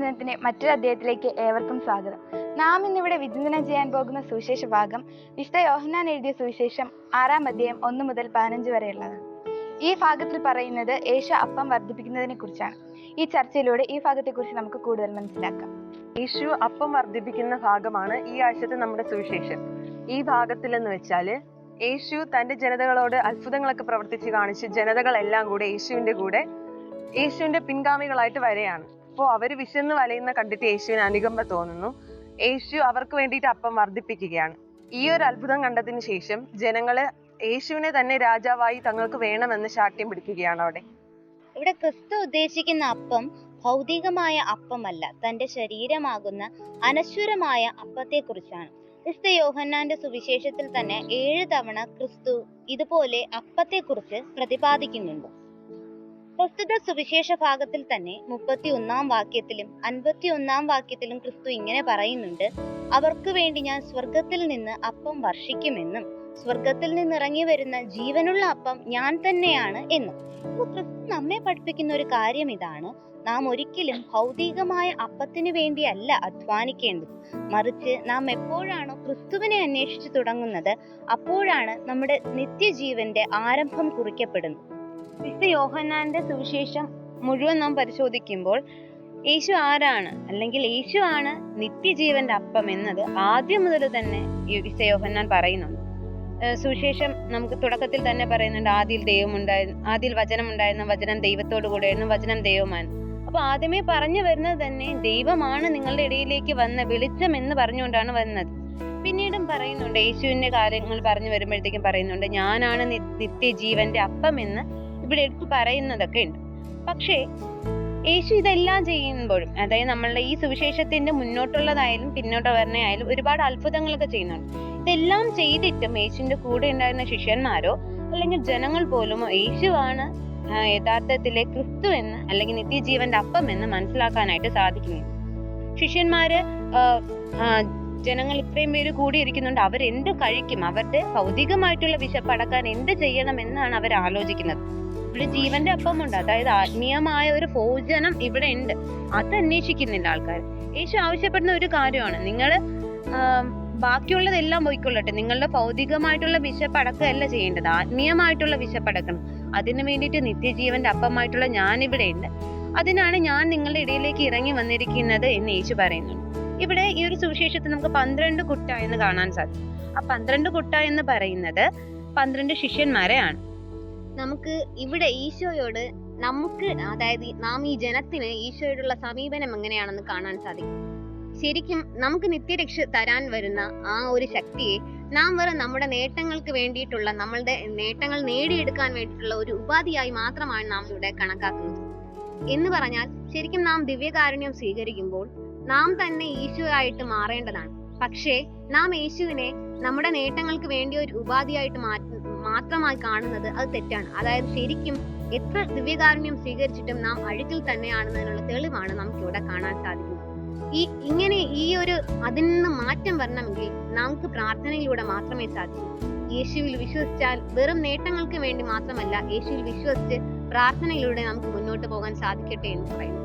സുവിശേഷത്തിന്റെ മറ്റൊരു അധ്യായത്തിലേക്ക് ഏവർക്കും സ്വാഗതം. നാം ഇന്നിവിടെ വിചിന്തനം ചെയ്യാൻ പോകുന്ന സുവിശേഷ ഭാഗം വിശുദ്ധ യോഹന്നാൻ എഴുതിയ സുവിശേഷം ആറാം അധ്യായം ഒന്ന് മുതൽ പതിനഞ്ച് വരെയുള്ളതാണ്. ഈ ഭാഗത്തിൽ പറയുന്നത് യേശു അപ്പം വർദ്ധിപ്പിക്കുന്നതിനെ കുറിച്ചാണ്. ഈ ചർച്ചയിലൂടെ ഈ ഭാഗത്തെക്കുറിച്ച് നമുക്ക് കൂടുതൽ മനസ്സിലാക്കാം. യേശു അപ്പം വർദ്ധിപ്പിക്കുന്ന ഭാഗമാണ് ഈ ആഴ്ചത്തെ നമ്മുടെ സുവിശേഷം. ഈ ഭാഗത്തിൽ എന്ന് വെച്ചാൽ യേശു തന്റെ ജനതകളോട് അത്ഭുതങ്ങളൊക്കെ പ്രവർത്തിച്ച് കാണിച്ച് ജനതകളെല്ലാം കൂടെ യേശുവിന്റെ കൂടെ യേശുവിന്റെ പിൻഗാമികളായിട്ട് വരെയാണ് അപ്പോൾ അവർ വിശന്ന് വലയുന്ന കണ്ടിട്ട് യേശുവിന് അനുകമ്പ തോന്നുന്നു. യേശു അവർക്ക് വേണ്ടിയിട്ട് അപ്പം വർദ്ധിപ്പിക്കുകയാണ്. ഈ ഒരു അത്ഭുതം കണ്ടതിന് ശേഷം ജനങ്ങൾ യേശുവിനെ തന്നെ രാജാവായി തങ്ങൾക്ക് വേണമെന്ന് ശാഠ്യം പിടിക്കുകയാണ് അവിടെ. ഇവിടെ ക്രിസ്തു ഉദ്ദേശിക്കുന്ന അപ്പം ഭൗതികമായ അപ്പമല്ല. തന്റെ ശരീരമാകുന്ന അനശ്വരമായ അപ്പത്തെക്കുറിച്ചാണ്. ക്രിസ്തു യോഹന്നാന്റെ സുവിശേഷത്തിൽ തന്നെ ഏഴ് തവണ ക്രിസ്തു ഇതുപോലെ അപ്പത്തെക്കുറിച്ച് പ്രതിപാദിക്കുന്നുണ്ട്. പ്രസ്തുത സുവിശേഷ ഭാഗത്തിൽ തന്നെ മുപ്പത്തി ഒന്നാം വാക്യത്തിലും അൻപത്തി ഒന്നാം വാക്യത്തിലും ക്രിസ്തു ഇങ്ങനെ പറയുന്നുണ്ട് അവർക്ക് വേണ്ടി ഞാൻ സ്വർഗത്തിൽ നിന്ന് അപ്പം വർഷിക്കുമെന്നും സ്വർഗത്തിൽ നിന്ന് ഇറങ്ങി വരുന്ന ജീവനുള്ള അപ്പം ഞാൻ തന്നെയാണ് എന്നും. ക്രിസ്തു നമ്മെ പഠിപ്പിക്കുന്ന ഒരു കാര്യം ഇതാണ്. നാം ഒരിക്കലും ഭൗതികമായ അപ്പത്തിന് വേണ്ടിയല്ല അധ്വാനിക്കേണ്ടത്. മറിച്ച് നാം എപ്പോഴാണോ ക്രിസ്തുവിനെ അന്വേഷിച്ചു തുടങ്ങുന്നത് അപ്പോഴാണ് നമ്മുടെ നിത്യജീവന്റെ ആരംഭം കുറിക്കപ്പെടുന്നത്. വിശുദ്ധ യോഹന്നാന്റെ സുവിശേഷം മുഴുവൻ നാം പരിശോധിക്കുമ്പോൾ യേശു ആരാണ്? അല്ലെങ്കിൽ യേശു ആണ് നിത്യജീവന്റെ അപ്പം എന്നത് ആദ്യം മുതൽ തന്നെ വിശുദ്ധ യോഹന്നാൻ പറയുന്നുണ്ട്. സുവിശേഷം നമുക്ക് തുടക്കത്തിൽ തന്നെ പറയുന്നുണ്ട് ആദ്യ ദൈവം ഉണ്ടായിരുന്നു ആദിയിൽ വചനം ഉണ്ടായിരുന്നു വചനം ദൈവത്തോടു കൂടെയായിരുന്നു വചനം ദൈവമായിരുന്നു അപ്പൊ ആദ്യമേ പറഞ്ഞു വരുന്നത് തന്നെ ദൈവമാണ് നിങ്ങളുടെ ഇടയിലേക്ക് വന്ന വെളിച്ചം എന്ന് പറഞ്ഞുകൊണ്ടാണ് വന്നത് പിന്നീടും പറയുന്നുണ്ട് യേശുവിന്റെ കാര്യങ്ങൾ പറഞ്ഞു വരുമ്പോഴത്തേക്കും പറയുന്നുണ്ട് ഞാനാണ് നിത്യജീവന്റെ അപ്പം എന്ന്. ഇവിടെ എടുത്തു പറയുന്നതൊക്കെ ഉണ്ട്. പക്ഷേ യേശു ഇതെല്ലാം ചെയ്യുമ്പോഴും അതായത് നമ്മളുടെ ഈ സുവിശേഷത്തിന്റെ മുന്നോട്ടുള്ളതായാലും പിന്നോട്ട് വരണയായാലും ഒരുപാട് അത്ഭുതങ്ങളൊക്കെ ചെയ്യുന്നുണ്ട്. ഇതെല്ലാം ചെയ്തിട്ടും യേശുവിന്റെ കൂടെ ഉണ്ടായിരുന്ന ശിഷ്യന്മാരോ അല്ലെങ്കിൽ ജനങ്ങൾ പോലും യേശുവാണ് യഥാർത്ഥത്തിലെ ക്രിസ്തു എന്ന് അല്ലെങ്കിൽ നിത്യജീവന്റെ അപ്പം എന്ന് മനസ്സിലാക്കാനായിട്ട് സാധിക്കുന്നു ശിഷ്യന്മാര് ജനങ്ങൾ ഇത്രയും പേര് കൂടിയിരിക്കുന്നുണ്ട്. അവർ എന്ത് കഴിക്കും? അവരുടെ ഭൗതികമായിട്ടുള്ള വിശപ്പടക്കാൻ എന്ത് ചെയ്യണം എന്നാണ് അവർ ആലോചിക്കുന്നത്. ഇവിടെ ജീവന്റെ അപ്പമുണ്ട്. അതായത് ആത്മീയമായ ഒരു ഭോജനം ഇവിടെ ഉണ്ട്. അത് അന്വേഷിക്കുന്നില്ല ആൾക്കാർ യേശു ആവശ്യപ്പെടുന്ന ഒരു കാര്യമാണ്. നിങ്ങൾ ബാക്കിയുള്ളതെല്ലാം പോയിക്കൊള്ളട്ടെ. നിങ്ങളുടെ ഭൗതികമായിട്ടുള്ള വിശപ്പടക്കമല്ല ചെയ്യേണ്ടത്. ആത്മീയമായിട്ടുള്ള വിശപ്പടക്കണം. അതിനു വേണ്ടിയിട്ട് നിത്യജീവന്റെ അപ്പമായിട്ടുള്ള ഞാൻ ഇവിടെ ഉണ്ട്. അതിനാണ് ഞാൻ നിങ്ങളുടെ ഇടയിലേക്ക് ഇറങ്ങി വന്നിരിക്കുന്നത് എന്ന് യേശു പറയുന്നുണ്ട് ഇവിടെ ഈ ഒരു സുവിശേഷത്തിൽ നമുക്ക് പന്ത്രണ്ട് കുട്ട എന്ന് കാണാൻ സാധിക്കും. ആ പന്ത്രണ്ട് കുട്ട എന്ന് പറയുന്നത് പന്ത്രണ്ട് ശിഷ്യന്മാരെയാണ്. നമുക്ക് ഇവിടെ ഈശോയോട് നമുക്ക് അതായത് നാം ഈ ജനത്തിന് ഈശോയോടുള്ള സമീപനം എങ്ങനെയാണെന്ന് കാണാൻ സാധിക്കും. ശരിക്കും നമുക്ക് നിത്യരക്ഷ തരാൻ വരുന്ന ആ ഒരു ശക്തിയെ നാം വെറും നമ്മുടെ നേട്ടങ്ങൾക്ക് വേണ്ടിയിട്ടുള്ള നമ്മളുടെ നേട്ടങ്ങൾ നേടിയെടുക്കാൻ വേണ്ടിയിട്ടുള്ള ഒരു ഉപാധിയായി മാത്രമാണ് നാം ഇവിടെ കണക്കാക്കുന്നത്. എന്ന് പറഞ്ഞാൽ ശരിക്കും നാം ദിവ്യകാരുണ്യം സ്വീകരിക്കുമ്പോൾ നാം തന്നെ ഈശോ ആയിട്ട് മാറേണ്ടതാണ്. പക്ഷേ നാം യേശുവിനെ നമ്മുടെ നേട്ടങ്ങൾക്ക് വേണ്ടി ഒരു ഉപാധിയായിട്ട് മാത്രമായി കാണുന്നത് അത് തെറ്റാണ്. അതായത് ശരിക്കും എത്ര ദിവ്യകാരുണ്യം സ്വീകരിച്ചിട്ടും നാം അഴുക്കിൽ തന്നെയാണെന്നതിനുള്ള തെളിവാണ് നമുക്ക് ഇവിടെ കാണാൻ സാധിക്കുന്നത്. ഈ ഇങ്ങനെ ഈ ഒരു അതിൽ നിന്ന് മാറ്റം വരണമെങ്കിൽ നമുക്ക് പ്രാർത്ഥനയിലൂടെ മാത്രമേ സാധിക്കൂ. യേശുവിൽ വിശ്വസിച്ചാൽ വെറും നേട്ടങ്ങൾക്ക് വേണ്ടി മാത്രമല്ല യേശുവിൽ വിശ്വസിച്ച് പ്രാർത്ഥനയിലൂടെ നമുക്ക് മുന്നോട്ട് പോകാൻ സാധിക്കട്ടെ എന്ന് പറയുന്നു.